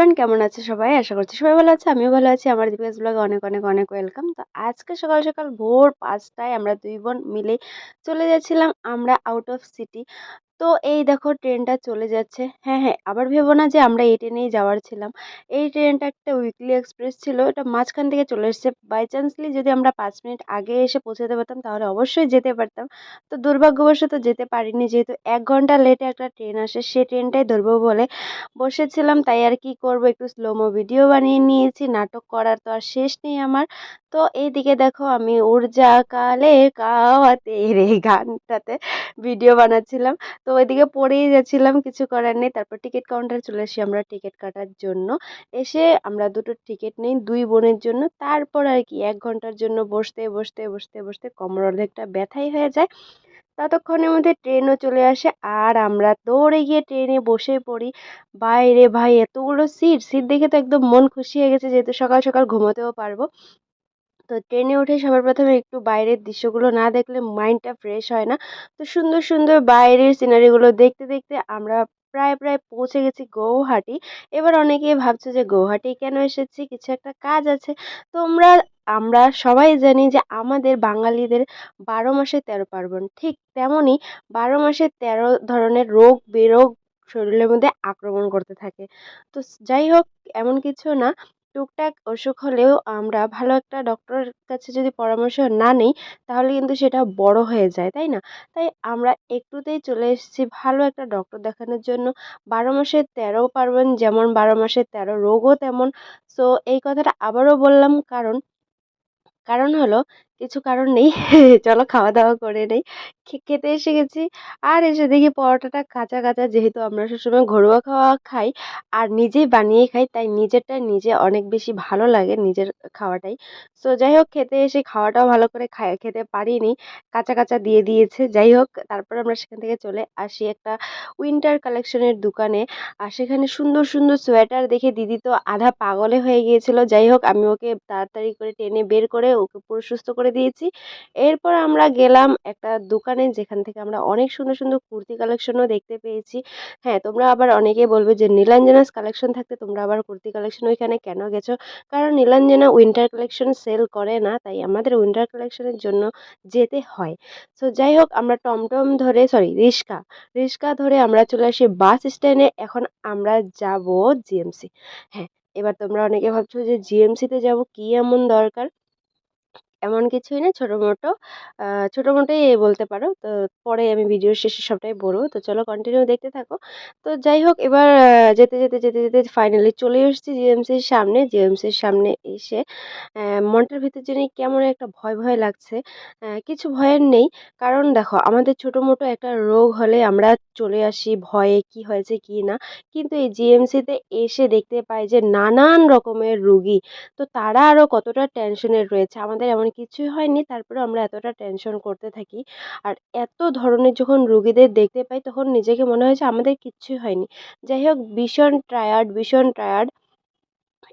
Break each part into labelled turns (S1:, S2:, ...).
S1: Everyone কেমন আছে সবাই? আশা করছি সবাই ভালো আছে, আমিও ভালো আছি। আমার দীপিকাস ব্লগে অনেক অনেক অনেক ওয়েলকাম তো আজকে সকাল সকাল ভোর পাঁচটায় আমরা দুই বোন মিলে চলে যাচ্ছিলাম আমরা আউট অফ সিটি তো এই দেখো ট্রেনটা চলে যাচ্ছে। হ্যাঁ হ্যাঁ আবার ভেবো না যে আমরা এই ট্রেনেই যাওয়ার ছিলাম। এই ট্রেনটা একটা উইকলি এক্সপ্রেস ছিল, এটা মাঝখান থেকে চলে এসেছে। বাই চান্সলি যদি আমরা পাঁচ মিনিট আগে এসে পৌঁছাতে পারতাম, তাহলে অবশ্যই যেতে পারতাম। তো দুর্ভাগ্যবশত যেতে পারিনি, যেহেতু এক ঘণ্টা লেটে একটা ট্রেন আসে সে ট্রেনটাই ধরবো বলে বসেছিলাম। তাই আর কি করব, একটু স্লোমো ভিডিও বানিয়ে নিয়েছি, নাটক করার তো আর শেষ নেই আমার। তো এইদিকে দেখো আমি উড়জা কালে কাওয়াতে রে গানটাতে ভিডিও বানাচ্ছিলাম। তো ওইদিকে পড়েই যাচ্ছিলাম কিছু করার নেই। তারপর টিকিট কাউন্টারে চলে আসি আমরা টিকিট কাটার জন্য। এসে আমরা দুটো টিকিট নিই, দুই বোনের জন্য। তারপর আর কি, এক ঘণ্টার জন্য বসতে বসতে বসতে বসতে কোমর অর্ধেকটা ব্যথাই হয়ে যায়। ততক্ষণের মধ্যে ট্রেনও চলে আসে আর আমরা দৌড়ে গিয়ে ট্রেনে বসে পড়ি। বাইরে ভাই, এতগুলো সিট সিট দেখে তো একদম মন খুশি হয়ে গেছে যেহেতু সকাল সকাল ঘুমোতেও পারব। তো ট্রেনে উঠে সবার প্রথমে একটু বাইরের দৃশ্যগুলো না দেখলে মাইন্ডটা ফ্রেশ হয় না। তো সুন্দর সুন্দর বাইরের সিনারিগুলো দেখতে দেখতে আমরা প্রায় প্রায় পৌঁছে গেছি গৌহাটি। এবার অনেকেই ভাবছে যে গৌহাটি কেন এসেছি? কিছু একটা কাজ আছে। তোমরা, আমরা সবাই জানি যে আমাদের বাঙালিদের বারো মাসে তেরো পার্বণ। ঠিক তেমনই বারো মাসে তেরো ধরনের রোগ, বেরোগ শরীরের মধ্যে আক্রমণ করতে থাকে। তো যাই হোক, এমন কিছু না। টুকটাক অসুখ হলেও আমরা ভালো একটা ডক্টরের কাছে যদি পরামর্শ না নিই, তাহলে কিন্তু সেটা বড় হয়ে যায়, তাই না? তাই আমরা একটুতেই চলে এসেছি ভালো একটা ডক্টর দেখানোর জন্য। বারো মাসে তেরো পার্বণ যেমন, বারো মাসে তেরো রোগও তেমন। সো এই কথাটা আবারও বললাম, কারণ কারণ হলো কিছু কারণ নেই। চলো খাওয়া দাওয়া করে নেই। খেতে এসে গেছি। আর এসে দেখি পরোটাটা কাঁচা কাঁচা যেহেতু আমরা সবসময় ঘরোয়া খাওয়া খাই, আর নিজেই বানিয়ে খাই, তাই নিজেরটা নিজে অনেক বেশি ভালো লাগে নিজের খাওয়াটাই। সো যাই হোক, খেতে এসে খাওয়াটাও ভালো করে খাই, খেতে পারিনি। কাঁচা কাঁচা দিয়ে দিয়েছে। যাই হোক, তারপর আমরা সেখান থেকে চলে আসি একটা উইন্টার কালেকশনের দোকানে। আর সেখানে সুন্দর সুন্দর সোয়েটার দেখে দিদি তো আধা পাগলে হয়ে গিয়েছিল। যাই হোক, আমি ওকে তাড়াতাড়ি করে টেনে বের করে ওকে পুরো সুস্থ করে দিয়েছি। এরপর আমরা গেলাম একটা দোকানে যেখান থেকে আমরা অনেক সুন্দর সুন্দর কুর্তি কালেকশনও দেখতে পেয়েছি। হ্যাঁ তোমরা আবার অনেকে বলবে যে নীলাঞ্জনাস কালেকশন থাকতে তোমরা আবার কুর্তি কালেকশন ওইখানে কেন গেছো? কারণ নীলাঞ্জনা উইন্টার কালেকশন সেল করে না, তাই আমাদের উইন্টার কালেকশনের জন্য যেতে হয়। সো, যাই হোক, আমরা টমটম ধরে, সরি রিক্সা রিক্সা ধরে আমরা চলে আসি বাস স্ট্যান্ডে। এখন আমরা যাব জিএমসি হ্যাঁ এবার তোমরা অনেকে ভাবছ যে জিএমসিতে যাব, কি এমন দরকার? এমন কিছুই না, ছোটো মোটো। ছোটো মোটোই বলতে পারো। তো পরে আমি ভিডিওর শেষে সবটাই বলব। তো চলো কন্টিনিউ দেখতে থাকো। তো যাই হোক, এবার যেতে যেতে যেতে যেতে ফাইনালি চলে এসেছি জিএমসির সামনে। জিএমসির সামনে এসে মনটার ভিতর জানি কেমন একটা ভয় ভয় লাগছে। কিছু ভয়ের নেই। কারণ দেখো, আমাদের ছোটো মোটো একটা রোগ হলে আমরা চলে আসি ভয়ে কি হয়েছে, কি না। কিন্তু এই জিএমসিতে এসে দেখতে পাই যে নানান রকমের রুগী। তো তারা আরও কতটা টেনশনের রয়েছে। আমাদের এমন কিছুই হয়নি। তারপরে আমরা এতটা টেনশন করতে থাকি। আর এত ধরনের যখন রুগীদের দেখতে পাই, তখন নিজেকে মনে হয় যে আমাদের কিচ্ছুই হয়নি। যাই হোক, ভীষণ টায়ার্ড ভীষণ টায়ার্ড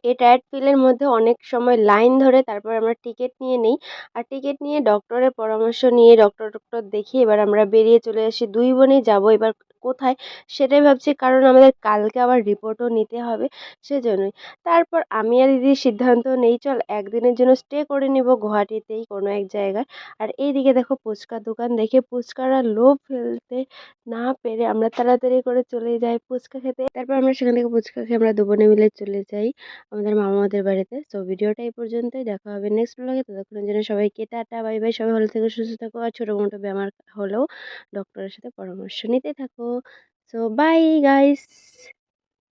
S1: এই টায়ার্ড ফিলের মধ্যে অনেক সময় লাইন ধরে তারপর আমরা টিকিট নিয়ে নিই। আর টিকিট নিয়ে ডক্টরের পরামর্শ নিয়ে ডক্টর টক্টর দেখিয়ে এবার আমরা বেরিয়ে চলে আসি। দুই বোনেই যাব। এবার কোথায়? সেটাই ভাবছি। কারণ আমাদের কালকে আবার রিপোর্টও নিতে হবে সেজন্যই। তারপর আমি আর দিদি সিদ্ধান্ত নেই। চল একদিনের জন্য স্টে করে নিব গুয়াহাটিতেই কোনো এক জায়গায়। আর এইদিকে দেখো ফুচকার দোকান। দেখে ফুচকার লোভ ফেলতে না পেরে আমরা তাড়াতাড়ি করে চলে যাই ফুচকা খেতে। তারপর আমরা সেখান থেকে ফুচকা খেয়ে আমরা দুবোনে মিলে চলে যাই আমাদের মামাদের বাড়িতে। তো ভিডিওটা এই পর্যন্তই। দেখা হবে নেক্সট ব্লগে ততক্ষণের জন্য সবাইকে টাটা। Bye bye. সবাই ভালো থেকে, সুস্থ থাকো। আর ছোটো মোটো বেমার হলেও ডক্টরের সাথে পরামর্শ নিতে থাকো। So bye guys